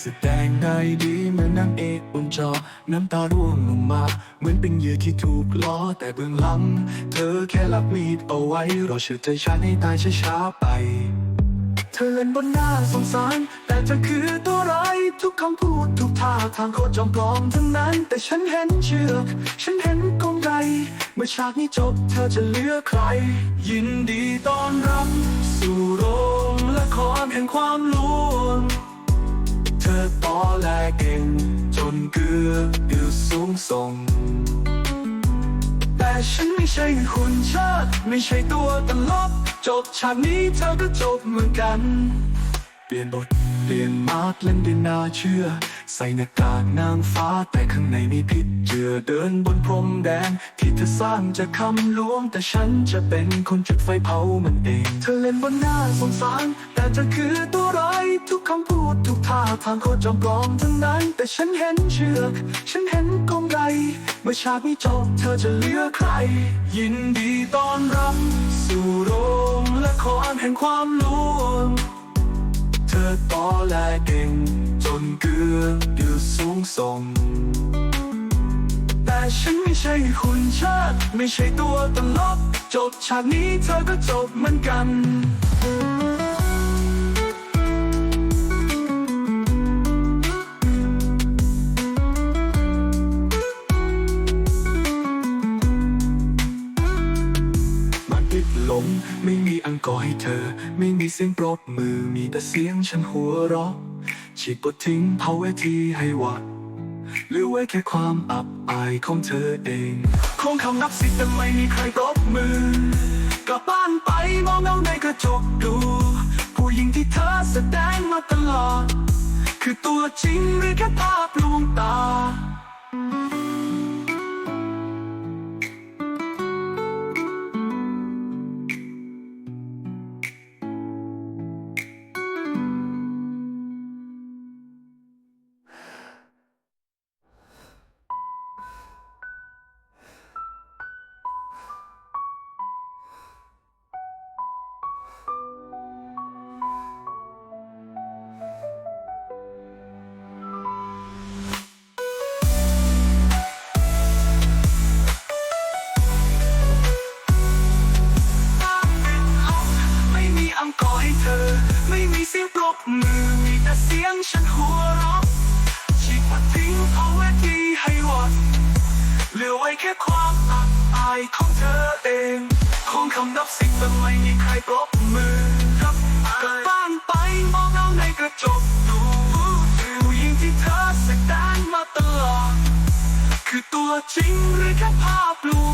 แสดงได้ดีเหมือนนางเอกบนจอ น้ำตาร่วงลงมา เหมือนเป็นเหยื่อที่ถูกล้อ แต่เบื้องหลัง เธอแค่รับมีดเอาไว้ รอเชื่อใจฉันให้ตายช้าๆไป เธอเล่นบนหน้าสงสาร แต่เธอคือตัวร้ายทุกคำพูดทุกท่าทางโคตรจอมปลอมทั้งนั้น แต่ฉันเห็นเชือก ฉันเห็นกลไกเมื่อฉากนี้จบเธอจะเลือกใคร ยินดีต้อนรับ สู่โรงละครแห่งความล เก่ง จนเกือบดือสูงส่ง แต่ฉันไม่ใช่หุ่นเชิไม่ใช่ตัวตลก จบฉากนี้เธอก็จบเหมือนกัน เปลี่ยนบทเปลี่ยนมาร์กเล่นได้น่าเชื่อ ใส่หน้ากากนางฟ้าแต่ข้างในมีพิษเจือเดินบนพรมแดง ที่เธอสร้างจะคำลวง แต่ฉันจะเป็นคนจุดไฟเผามันเอง เธอเล่นบนหน้าสงสาร แต่เธอคือตัวร้าย ทุกคำพูดทุกท่าทางโคตรจอมปลอมทั้งนั้น แต่ฉันเห็นเชือก ฉันเห็นกลไกเมื่อฉากนี้จบเธอจะเลือใคร ยินดีต้อนรับสู่โรงละครแห่งความลวง เธอต่อแลเก่ง จนเกือบดือสูงส่งแต่ฉันไม่ใช่หุ่นเชิไม่ใช่ตัวตลกจบฉากนี้เธอก็จบเหมือนกัน ไม่มีอังกอร์ให้เธอ ไม่มีเสียงปรบมือ มีแต่เสียงฉันหัวเราะฉีกบททิ้งเผาเวทีให้วัดเหลือไว้แค่ความอับอายของเธอเอง คงคำนับสิแต่ไม่มีใครปรบมือ กลับบ้านไปมองเงาในกระจกดู ผู้หญิงที่เธอแสดงมาตลอด คือตัวจริงหรือแค่ภาพล แค่ความอับอายของเธอเอง คงคำนับสิบแต่ไม่มีใครปรบมือรับกลับบ้านไปมองเงาในกระจกดูผู้หญิงที่เธอแสดงมาตลอด คือตัวจริงหรือแค่ภาพลวง